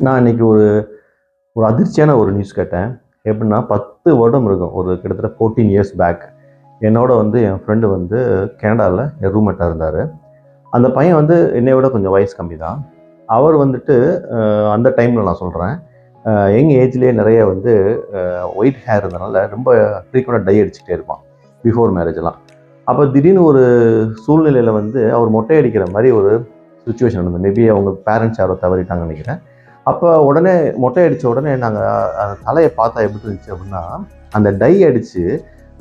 நான் இன்னைக்கு ஒரு ஒரு அதிர்ச்சியான ஒரு நியூஸ் கேட்டேன். எப்படின்னா பத்து வருடம் இருக்கும். ஒரு கிட்டத்தட்ட ஃபோர்டீன் இயர்ஸ் பேக் என்னோட வந்து என் ஃப்ரெண்டு வந்து கனடாவில் என் ரூம்மேட்டாக இருந்தார். அந்த பையன் வந்து என்னை விட கொஞ்சம் வயசு கம்மி தான் அவர் வந்துட்டு அந்த டைமில் நான் சொல்கிறேன் எங்கள் ஏஜ்லேயே நிறைய வந்து ஒயிட் ஹேர் இருந்தனால ரொம்ப ஃப்ரீக்வெண்ட்டாக டை அடிச்சுட்டே இருப்பான். பிஃபோர் மேரேஜ்லாம் அப்போ திடீர்னு ஒரு சூழ்நிலையில் வந்து அவர் மொட்டை அடிக்கிற மாதிரி ஒரு சுச்சுவேஷன் இருந்தது மேபி அவங்க பேரண்ட்ஸ் யாரோ தவறிட்டாங்கன்னு நினைக்கிறேன். அப்போ உடனே மொட்டை அடித்த உடனே நாங்கள் அந்த தலையை பார்த்தா எப்படி இருந்துச்சு அப்படின்னா அந்த டை அடித்து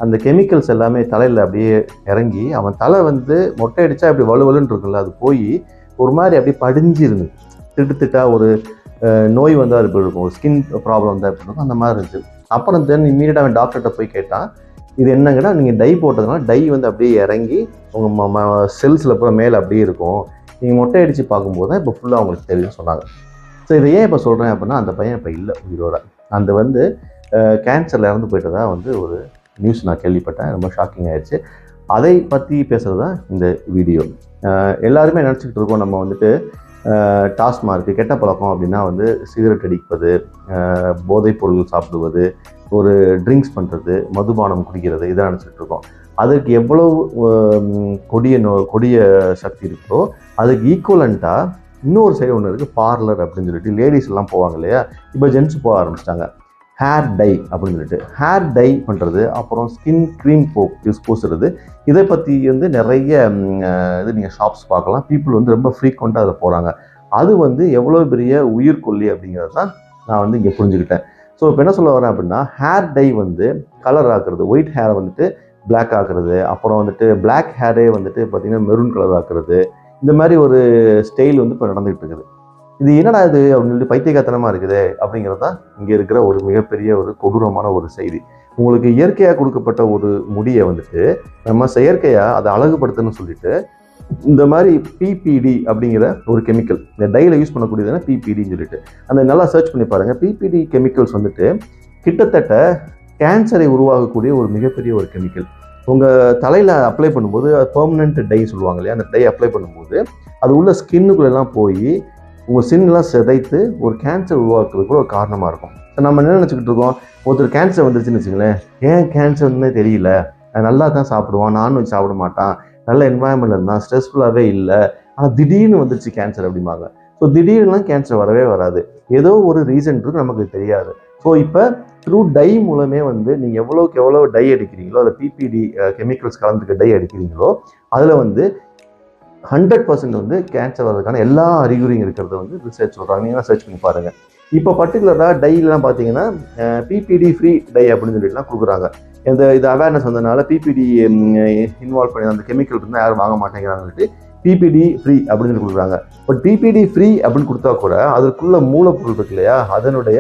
அந்த கெமிக்கல்ஸ் எல்லாமே தலையில் அப்படியே இறங்கி அவன் தலை வந்து மொட்டை அடித்தா அப்படி வலுவலுன்னு இருக்குல்ல அது போய் ஒரு மாதிரி அப்படியே படிஞ்சு இருந்தது திட்டு திட்டா ஒரு நோய் வந்தால் இப்படி இருக்கும். ஒரு ஸ்கின் ப்ராப்ளம் வந்தால் இப்படி இருக்கும் அந்த மாதிரி இருந்துச்சு. அப்புறம் தென் இம்மீடியட்டாக அவன் டாக்டர்கிட்ட போய் கேட்டான் இது என்னங்கன்னா நீங்கள் டை போட்டதுனால டை வந்து அப்படியே இறங்கி உங்கள் செல்ஸில் போகிற மேலே அப்படியே இருக்கும். நீங்கள் மொட்டை அடித்து பார்க்கும்போது தான் இப்போ ஃபுல்லாக அவங்களுக்கு தெரியும்னு சொன்னாங்க. ஸோ இதை ஏன் இப்போ சொல்கிறேன் அப்படின்னா அந்த பையன் இப்போ இல்லை உயிரோட. அந்த வந்து கேன்சரில் இறந்து போயிட்டதாக வந்து ஒரு நியூஸ் நான் கேள்விப்பட்டேன். ரொம்ப ஷாக்கிங் ஆயிடுச்சு. அதை பற்றி பேசுகிறது தான் இந்த வீடியோ எல்லாருமே நினச்சிக்கிட்டு இருக்கோம். நம்ம வந்துட்டு டாஸ்மார்க்கு கெட்ட பழக்கம் அப்படின்னா வந்து சிகரெட் அடிப்பது போதைப் பொருள் சாப்பிடுவது ஒரு ட்ரிங்க்ஸ் பண்ணுறது மதுபானம் குடிக்கிறது இதை நினச்சிட்டு இருக்கோம். அதுக்கு எவ்வளவு கொடிய நோ கொடிய சக்தி இருக்கோ அதுக்கு ஈக்குவலண்ட்டாக இன்னொரு சைடு ஒன்று இருக்குது பார்லர் அப்படின்னு சொல்லிட்டு லேடிஸ் எல்லாம் போவாங்க இல்லையா? இப்போ ஜென்ட்ஸ் போக ஆரம்பிச்சிட்டாங்க. ஹேர் டை அப்படின்னு சொல்லிட்டு. ஹேர் டை பண்ணுறது அப்புறம் ஸ்கின் க்ரீம் போ யூஸ் பூசுறது. இதை பற்றி வந்து நிறைய இது நீங்கள் ஷாப்ஸ் பார்க்கலாம். பீப்புள் வந்து ரொம்ப ஃப்ரீக்வெண்ட்டாக அதை போகிறாங்க அது வந்து எவ்வளோ பெரிய உயிர்கொல்லி அப்படிங்கிறது தான் நான் வந்து இங்கே புரிஞ்சுக்கிட்டேன். ஸோ இப்போ என்ன சொல்ல வரேன் அப்படின்னா ஹேர் டை வந்து கலர் ஆக்குறது ஒயிட் ஹேரை வந்துட்டு பிளாக் ஆக்குறது அப்புறம் வந்துட்டு பிளாக் ஹேரே வந்துட்டு பார்த்திங்கன்னா மெரூன் கலர் ஆக்குறது இந்த மாதிரி ஒரு ஸ்டைல் வந்து இப்போ நடந்துகிட்டு இருக்குது. இது என்னடா இது அப்படின்னு சொல்லிட்டு பைத்தியகாத்தனமாக இருக்குது அப்படிங்கிறது தான் இங்கே இருக்கிற ஒரு மிகப்பெரிய ஒரு கொடூரமான ஒரு செய்தி. உங்களுக்கு இயற்கையாக கொடுக்கப்பட்ட ஒரு முடியை வந்துட்டு நம்ம செயற்கையாக அதை அழகுபடுத்தணும்னு சொல்லிட்டு இந்த மாதிரி பிபிடி அப்படிங்கிற ஒரு கெமிக்கல் இந்த டையில் யூஸ் பண்ணக்கூடியதுன்னா பிபிடின்னு சொல்லிட்டு. அந்த நல்லா சர்ச் பண்ணி பாருங்கள் பிபிடி கெமிக்கல்ஸ் வந்துட்டு கிட்டத்தட்ட கேன்சரை உருவாகக்கூடிய ஒரு மிகப்பெரிய ஒரு கெமிக்கல் உங்கள் தலையில் அப்ளை பண்ணும்போது பெர்மனெண்ட் டை சொல்லுவாங்க இல்லையா? அந்த டை அப்ளை பண்ணும்போது அது உள்ள ஸ்கின்னுக்குள்ளெல்லாம் போய் உங்கள் ஸ்கின்லாம் சிதைத்து ஒரு கேன்சர் உருவாக்குறதுக்கு கூட ஒரு காரணமாக இருக்கும். ஸோ நம்ம என்ன நினச்சிக்கிட்டு இருக்கோம்? ஒருத்தர் கேன்சர் வந்துருச்சுன்னு வச்சுங்களேன் ஏன் கேன்சர் வந்து தெரியல. நல்லா தான் சாப்பிடுவான். நான்வெஜ் சாப்பிட மாட்டான். நல்ல என்வாயன்மெண்ட் இருந்தான். ஸ்ட்ரெஸ்ஃபுல்லாகவே இல்லை. ஆனால் திடீர்னு வந்துருச்சு கேன்சர் அப்படிம்பாங்க. ஸோ திடீர்னுலாம் கேன்சர் வரவே வராது. ஏதோ ஒரு ரீசன் இருக்கு நமக்கு தெரியாது. ஸோ இப்போ த்ரூ டை மூலமே வந்து நீங்கள் எவ்வளோக்கு எவ்வளோ டை அடிக்கிறீங்களோ அதில் பிபிடி கெமிக்கல்ஸ் கலந்துக்க டை அடிக்கிறீங்களோ அதில் வந்து ஹண்ட்ரட் பர்சன்ட் வந்து கேன்சர் வர்றதுக்கான எல்லா அறிகுறியும் இருக்கிறத வந்து ரிசர்ச் சொல்கிறாங்க நீங்கள் சர்ச் பண்ணி பாருங்கள் இப்போ பர்டிகுலராக டைலாம் பார்த்தீங்கன்னா பிபிடி ஃப்ரீ டை அப்படின்னு சொல்லிட்டுலாம் கொடுக்குறாங்க. இந்த இது அவேர்னஸ் வந்ததுனால பிபிடி இன்வால்வ் பண்ணி அந்த கெமிக்கல் இருந்தால் யாரும் வாங்க மாட்டேங்கிறாங்கன்னு பிபிடி ஃப்ரீ அப்படின்னு சொல்லி கொடுக்குறாங்க. பட் பிபிடி ஃப்ரீ அப்படின்னு கொடுத்தா கூட அதுக்குள்ள மூலப்பொருள் இருக்கு இல்லையா அதனுடைய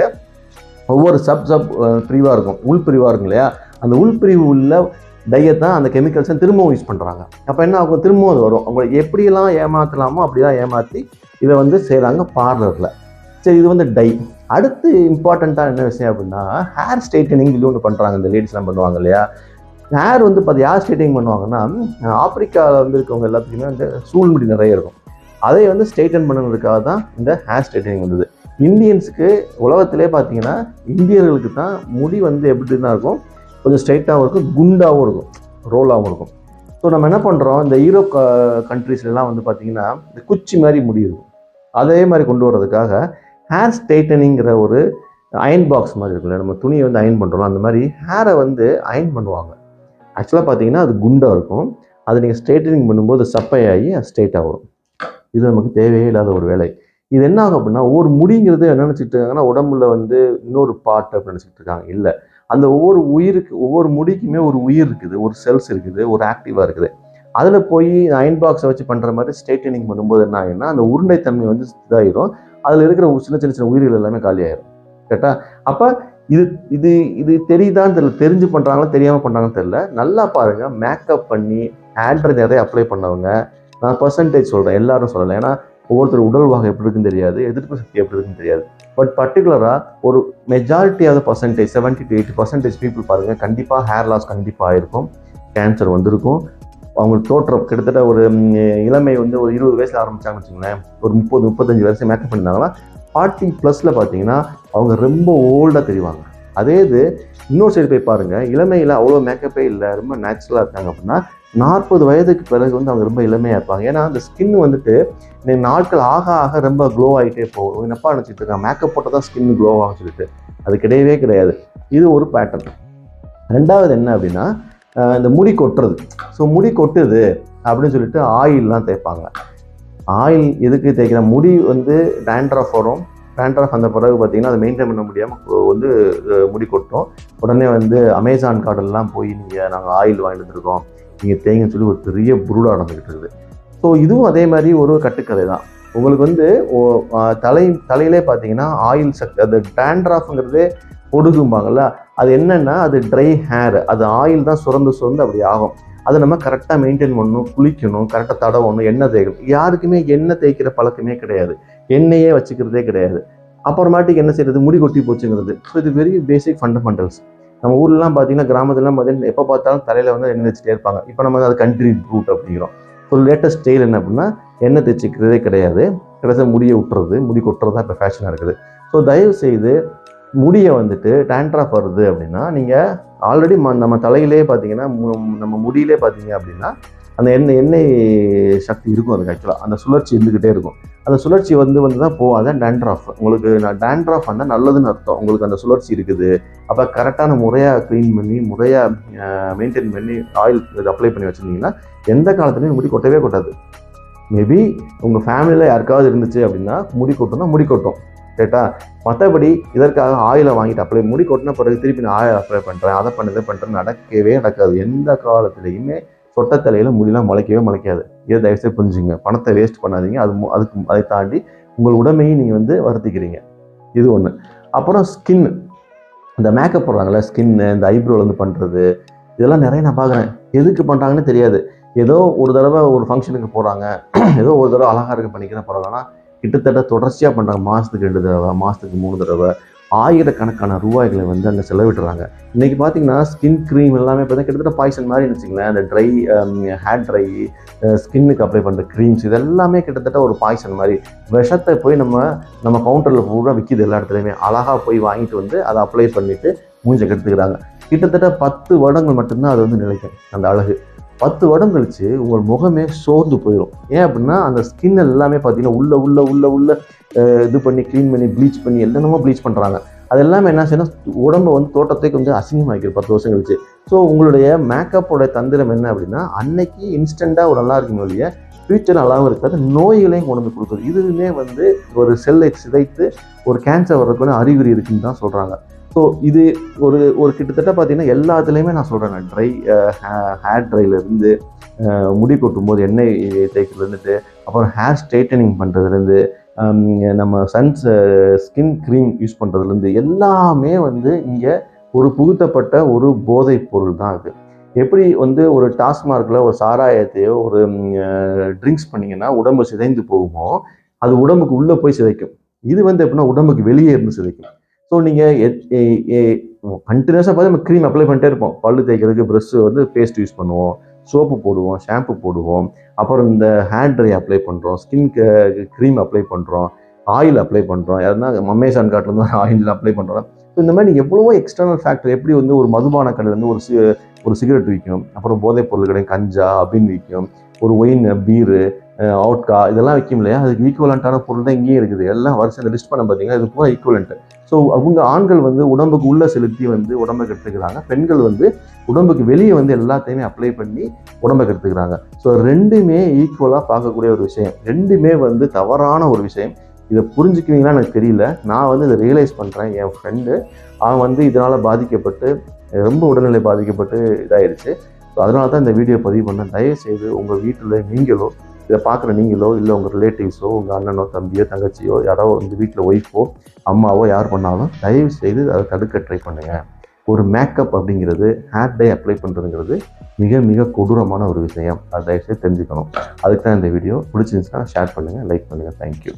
ஒவ்வொரு சப் சப் பிரிவாக இருக்கும். உள் பிரிவாக இருக்கும் இல்லையா? அந்த உள் பிரிவு உள்ள டையை தான் அந்த கெமிக்கல்ஸை திரும்பவும் யூஸ் பண்ணுறாங்க அப்போ என்ன ஆகும்? திரும்பவும் அது வரும். அவங்களை எப்படியெல்லாம் ஏமாற்றலாமோ அப்படி தான் ஏமாற்றி இதை வந்து செய்கிறாங்க பார்லரில் சரி இது வந்து டை. அடுத்து இம்பார்ட்டண்ட்டாக என்ன விஷயம் அப்படின்னா ஹேர் ஸ்ட்ரைட்டனிங் இது ஒன்று பண்ணுறாங்க இந்த லேடிஸ்லாம் பண்ணுவாங்க இல்லையா? ஹேர் வந்து பார்த்து யார் ஸ்ட்ரைட்டிங் பண்ணுவாங்கன்னா ஆப்பிரிக்காவில் வந்து இருக்கவங்க எல்லாத்துக்குமே வந்து சூழ்முடி நிறைய இருக்கும். அதை வந்து ஸ்ட்ரைட்டன் பண்ணுறதுக்காக தான் இந்த ஹேர் ஸ்ட்ரைட்டனிங் வந்தது. இந்தியன்ஸுக்கு உலகத்திலே பார்த்தீங்கன்னா இந்தியர்களுக்கு தான் முடி வந்து எப்படி தான் இருக்கும்? கொஞ்சம் ஸ்ட்ரைட்டாகவும் இருக்கும் குண்டாகவும் இருக்கும் ரோலாகவும் இருக்கும். ஸோ நம்ம என்ன பண்ணுறோம் இந்த யூரோப் கண்ட்ரீஸ்லாம் வந்து பார்த்திங்கன்னா இந்த குச்சி மாதிரி முடி இருக்கும். அதே மாதிரி கொண்டு வர்றதுக்காக ஹேர் ஸ்ட்ரைட்டனிங்கிற ஒரு அயன் பாக்ஸ் மாதிரி இருக்குல்ல நம்ம துணியை வந்து அயன் பண்ணுறோம் அந்த மாதிரி ஹேரை வந்து அயன் பண்ணுவாங்க. ஆக்சுவலாக பார்த்தீங்கன்னா அது குண்டாக இருக்கும். அது நீங்கள் ஸ்ட்ரைட்டனிங் பண்ணும்போது சப்பையாகி அது ஸ்ட்ரைட்டாக வரும். இது நமக்கு தேவையே இல்லாத ஒரு வேலை. இது என்ன ஆகும் அப்படின்னா ஒவ்வொரு முடிங்கிறது என்ன நினச்சிட்டு இருக்காங்கன்னா உடம்புல வந்து இன்னொரு பாட்டு அப்படின்னு நினச்சிட்டு இருக்காங்க. இல்லை. அந்த ஒவ்வொரு உயிருக்கு ஒவ்வொரு முடிக்குமே ஒரு உயிர் இருக்குது. ஒரு செல்ஸ் இருக்குது. ஒரு ஆக்டிவாக இருக்குது. அதில் போய் அயன் பாக்ஸை வச்சு பண்ணுற மாதிரி ஸ்ட்ரைட்டனிங் பண்ணும்போது என்ன ஆகுன்னா அந்த உருண்டைத்தன்மை வந்து இதாகிடும் அதில் இருக்கிற ஒரு சின்ன சின்ன சின்ன உயிர்கள் எல்லாமே காலியாயிரும் கரெக்டாக அப்போ இது இது இது தெரியுதான்னு தெரியல. தெரிஞ்சு பண்ணுறாங்களா தெரியாமல் பண்ணுறாங்கன்னு தெரியல. நல்லா பாருங்கள் மேக்கப் பண்ணி ஆண்ட்ரை நிறைய அப்ளை பண்ணவங்க. நான் பர்சன்டேஜ் சொல்கிறேன் எல்லாரும் சொல்லலை. ஏன்னா ஒவ்வொருத்தர் உடல் வாகம் எப்படி இருக்குன்னு தெரியாது எதிர்ப்பு சக்தி எப்படி இருக்குன்னு தெரியாது. பட் பர்டிகுலராக ஒரு majority of percentage seventy to eighty percentage people பாருங்கள் கண்டிப்பாக ஹேர் லாஸ் கண்டிப்பாக இருக்கும் கேன்சர் வந்திருக்கும். அவங்களுக்கு தோற்றம் கிட்டத்தட்ட ஒரு இளமை வந்து ஒரு இருபது வயசில் ஆரம்பிச்சாங்கன்னு வச்சுங்களேன் ஒரு முப்பது முப்பத்தஞ்சு வயசு மேக்கப் பண்ணியிருந்தாங்கன்னா ஃபார்ட்டி ப்ளஸில் பார்த்தீங்கன்னா அவங்க ரொம்ப ஓல்டாக தெரிவாங்க. அதே இது இன்னொரு சைடு போய் பாருங்கள் இளமையில் அவ்வளோ மேக்கப்பே இல்லை ரொம்ப நேச்சுரலாக இருக்காங்க அப்படின்னா நாற்பது வயதுக்கு பிறகு வந்து அவங்க ரொம்ப இளமையாக இருப்பாங்க. ஏன்னா அந்த ஸ்கின் வந்துட்டு இன்னைக்கு நாட்கள் ஆக ஆக ரொம்ப க்ளோ ஆகிட்டே போகும். என்னப்பா நினச்சிட்டு இருக்காங்க மேக்கப் போட்டால் தான் ஸ்கின் க்ளோ ஆகும் சொல்லிட்டு. அது கிடையவே கிடையாது. இது ஒரு பேட்டர்ன் ரெண்டாவது என்ன அப்படின்னா இந்த முடி கொட்டுறது. ஸோ முடி கொட்டுது அப்படின்னு சொல்லிட்டு ஆயில்லாம் தேய்ப்பாங்க. ஆயில் எதுக்கு தேய்க்கிற முடி வந்து டேண்ட்ரஃப் வரும். டேண்ட்ரஃப் அந்த பிறகு பார்த்தீங்கன்னா அதை மெயின்டைன் பண்ண முடியாமல் வந்து முடி கொட்டும். உடனே வந்து அமேசான் கார்டெல்லாம் போய் நீங்கள் நாங்கள் ஆயில் வாங்கிட்டு வந்திருக்கோம். நீங்கள் தேங்கன்னு சொல்லி ஒரு பெரிய புருடாக நடந்துக்கிட்டு இருக்குது. ஸோ இதுவும் அதே மாதிரி ஒரு கட்டுக்கதை தான். உங்களுக்கு வந்து ஓ- தலை தலையிலே பார்த்தீங்கன்னா ஆயில் சக்தி அது டேண்ட்ராஃப்ங்கிறதே பொடுகும்பாங்கல்ல அது என்னென்னா அது ட்ரை ஹேர் அது ஆயில் தான் சுரந்து சுரந்து அப்படி ஆகும். அதை நம்ம கரெக்டாக மெயின்டைன் பண்ணணும் குளிக்கணும் கரெக்டாக தடவணும் எண்ணெய் தேய்க்கணும். யாருக்குமே எண்ணெய் தேய்க்கிற பழக்கமே கிடையாது. எண்ணெயே வச்சுக்கிறதே கிடையாது. அப்புறமாட்டிக்கு என்ன செய்யறது? முடி கொட்டி போச்சுங்கிறது. ஸோ இது வெரி பேசிக் ஃபண்டமெண்டல்ஸ் நம்ம ஊர்லலாம் பார்த்தீங்கன்னா கிராமத்துலலாம் பார்த்தீங்கன்னா எப்போ பார்த்தாலும் தலையில் வந்து எண்ணெய் வச்சுட்டே இருப்பாங்க. இப்போ நம்ம அது கண்ட்ரி ரூட் அப்படிங்கிறோம். ஸோ லேட்டஸ்ட் ஸ்டைல் என்ன அப்படின்னா எண்ணெய் தைச்சிக்கிறதே கிடையாது. கடைசியாக முடியை விட்டுறது முடி கொட்டுறது தான் இப்போ ஃபேஷனாக இருக்குது. ஸோ தயவு செய்து முடியை வந்துட்டு டேண்ட்ராஃப் வருது அப்படின்னா நீங்கள் ஆல்ரெடி நம்ம தலையிலே பார்த்தீங்கன்னா மு- நம்ம முடியிலே பார்த்தீங்க அப்படின்னா அந்த எண்ணெய் எண்ணெய் சக்தி இருக்கும் அதுக்கு ஆக்சுவலாக அந்த சுழற்சி இருந்துக்கிட்டே இருக்கும். அந்த சுழற்சி வந்து வந்து தான் போகாத அதான் டேண்ட்ராஃப் உங்களுக்கு நான் டேண்ட்ராஃப் வந்தால் நல்லதுன்னு அர்த்தம். உங்களுக்கு அந்த சுழற்சி இருக்குது. அப்போ கரெக்டான முறையாக க்ளீன் பண்ணி முறையாக மெயின்டைன் பண்ணி ஆயில் அப்ளை பண்ணி வச்சுருந்தீங்கன்னா எந்த காலத்துலையும் முடி கொட்டவே கொட்டாது. மேபி உங்கள் ஃபேமிலியில் யாருக்காவது இருந்துச்சு அப்படின்னா முடி கொட்டும்னா முடி கொட்டும். கேட்டா மற்றபடி இதற்காக ஆயிலை வாங்கிட்டு அப்ளை முடி கொட்டின பிறகு திருப்பி நான் ஆயில் அப்ளை பண்ணுறேன் அதை பண்ண இதை பண்ணுறேன் நடக்கவே நடக்காது. எந்த காலத்துலையுமே சொட்ட தலையில் முடியெல்லாம் முளைக்கவே முளைக்காது. இதை தயவுசெய்து புரிஞ்சுங்க. பணத்தை வேஸ்ட் பண்ணாதீங்க. அது அதுக்கு அதை தாண்டி உங்கள் உடமையை நீங்கள் வந்து வருத்திக்கிறீங்க. இது ஒன்று அப்புறம் ஸ்கின் இந்த மேக்கப் போடுறாங்கல்ல ஸ்கின்னு இந்த ஐப்ரோவில் வந்து பண்ணுறது இதெல்லாம் நிறைய நான் பார்க்குறேன். எதுக்கு பண்ணுறாங்கன்னு தெரியாது. ஏதோ ஒரு தடவை ஒரு ஃபங்க்ஷனுக்கு போகிறாங்க ஏதோ ஒரு தடவை அழகாக இருக்க பண்ணிக்கிறேன் போகிறாங்கன்னா கிட்டத்தட்ட தொடர்ச்சியாக பண்ணுறாங்க மாதத்துக்கு ரெண்டு தடவை மாதத்துக்கு மூணு தடவை. ஆயிரக்கணக்கான ரூபாய்களை வந்து அங்கே செலவிடுறாங்க. இன்றைக்கி பார்த்தீங்கன்னா ஸ்கின் க்ரீம் எல்லாமே பார்த்தா கிட்டத்தட்ட பாய்சன் மாதிரி வச்சுங்களேன் அந்த ட்ரை ஹேர் um, ட்ரை ஸ்கின்னுக்கு அப்ளை பண்ணுற க்ரீம்ஸ் இது எல்லாமே கிட்டத்தட்ட ஒரு பாய்சன் மாதிரி. விஷத்தை போய் நம்ம நம்ம கவுண்டரில் பூரா விற்கிது எல்லா இடத்துலையுமே. அழகாக போய் வாங்கிட்டு வந்து அதை அப்ளை பண்ணிவிட்டு மூஞ்சை கெடுத்துக்கிறாங்க. கிட்டத்தட்ட பத்து வருடங்கள் மட்டும்தான் அது வந்து நிலைக்கும் அந்த அழகு. பத்து வருடம் கழிச்சு உங்கள் முகமே சோர்ந்து போயிடும் ஏன் அப்படின்னா அந்த ஸ்கின் எல்லாமே பார்த்தீங்கன்னா உள்ள உள்ள உள்ள உள்ள இது பண்ணி க்ளீன் பண்ணி ப்ளீச் பண்ணி என்னென்னமோ ப்ளீச் பண்ணுறாங்க அது எல்லாமே என்ன செய்யணும் உடம்பை வந்து தோட்டத்தை கொஞ்சம் அசிங்கமாக்கிடும் பத்து வருஷம் கழிச்சு. ஸோ உங்களுடைய மேக்கப்போட தந்திரம் என்ன அப்படின்னா அன்னைக்கு இன்ஸ்டண்ட்டாக ஒரு நல்லா இருக்குமே ஒழிய ஃபியூச்சர் நல்லாவும் இருக்காது நோய்களையும் கொண்டு வந்து கொடுக்குது. இதுவுமே வந்து ஒரு செல்லை சிதைத்து ஒரு கேன்சர் வர்றதுக்கான அறிகுறி இருக்குன்னு தான் சொல்கிறாங்க ஸோ இது ஒரு ஒரு கிட்டத்தட்ட பார்த்தீங்கன்னா எல்லாத்துலேயுமே நான் சொல்கிறேன் ட்ரை ஹேர் ட்ரைலேருந்து முடி கொட்டும் போது எண்ணெய் தேய்க்கிறதுலேருந்து அப்புறம் ஹேர் ஸ்ட்ரைட்டனிங் பண்ணுறதுலேருந்து நம்ம சன்ஸ் ஸ்கின் க்ரீம் யூஸ் பண்ணுறதுலேருந்து எல்லாமே வந்து இங்கே ஒரு புகுத்தப்பட்ட ஒரு போதைப் பொருள் தான் அது. எப்படி வந்து ஒரு டாஸ்மார்க்கில் ஒரு சாராயத்தையோ ஒரு ட்ரிங்க்ஸ் பண்ணிங்கன்னா உடம்பு சிதைந்து போகுமோ அது உடம்புக்கு உள்ளே போய் சிதைக்கும். இது வந்து எப்படின்னா உடம்புக்கு வெளியே இருந்து சிதைக்கும். ஸோ நீங்கள் கண்டினியூஸாக பார்த்து நம்ம க்ரீம் அப்ளை பண்ணிட்டே இருப்போம். பல்லு தேய்க்கிறதுக்கு ப்ரெஷ்ஷு வந்து பேஸ்ட் யூஸ் பண்ணுவோம். சோப்பு போடுவோம் ஷாம்பு போடுவோம். அப்புறம் இந்த ஹேண்ட் ட்ரை அப்ளை பண்ணுறோம் ஸ்கின்க்கு க்ரீம் அப்ளை பண்ணுறோம் ஆயில் அப்ளை பண்ணுறோம் யாருன்னா அமேசான் கார்ட்லேருந்து ஆயில் அப்ளை பண்ணுறோம் ஸோ இந்த மாதிரி எவ்வளவோ எக்ஸ்டர்னல் ஃபேக்டர் எப்படி வந்து ஒரு மதுபான கடையில் வந்து ஒரு சி ஒரு சிகரெட் விற்கும் அப்புறம் போதைப் பொருள் கடை கஞ்சா அப்படின்னு விற்கும் ஒரு ஒயின் பீரு அவுட்கா இதெல்லாம் வைக்கும் இல்லையா அதுக்கு ஈக்குவலண்ட்டான பொருள் தான் இங்கேயும் இருக்குது. எல்லாம் வருஷம் இந்த லிஸ்ட் பண்ண பார்த்தீங்கன்னா இது பூரா ஈக்குவலண்ட்டு ஸோ அவங்க ஆண்கள் வந்து உடம்புக்கு உள்ளே செலுத்தி வந்து உடம்பை கெடுத்துக்கிறாங்க. பெண்கள் வந்து உடம்புக்கு வெளியே வந்து எல்லாத்தையுமே அப்ளை பண்ணி உடம்பை கெடுத்துக்கிறாங்க. ஸோ ரெண்டுமே ஈக்குவலாக பார்க்கக்கூடிய ஒரு விஷயம். ரெண்டுமே வந்து தவறான ஒரு விஷயம். இதை புரிஞ்சுக்குவீங்களா எனக்கு தெரியல. நான் வந்து இதை ரியலைஸ் பண்ணுறேன் என் ஃப்ரெண்டு அவன் வந்து இதனால் பாதிக்கப்பட்டு ரொம்ப உடல்நிலை பாதிக்கப்பட்டு இதாயிருச்சு. ஸோ அதனால தான் இந்த வீடியோ பதிவு பண்ணேன். தயவு செய்து உங்கள் வீட்டில் நீங்களோ இதை பார்க்குற நீங்களோ இல்லை உங்கள் ரிலேட்டிவ்ஸோ உங்கள் அண்ணனோ தம்பியோ தங்கச்சியோ யாரோ வந்து வீட்டில் ஒய்ஃபோ அம்மாவோ யார் பண்ணாலும் தயவு செய்து அதை தடுக்க ட்ரை பண்ணுங்கள் ஒரு மேக்கப் அப்படிங்கிறது ஹேர் டை அப்ளை பண்ணுறதுங்கிறது மிக மிக கொடூரமான ஒரு விஷயம். அதை தயவுசெய்து தெரிஞ்சுக்கணும். அதுக்கு தான் இந்த வீடியோ பிடிச்சிருந்துச்சுன்னா ஷேர் பண்ணுங்கள் லைக் பண்ணுங்கள் தேங்க்யூ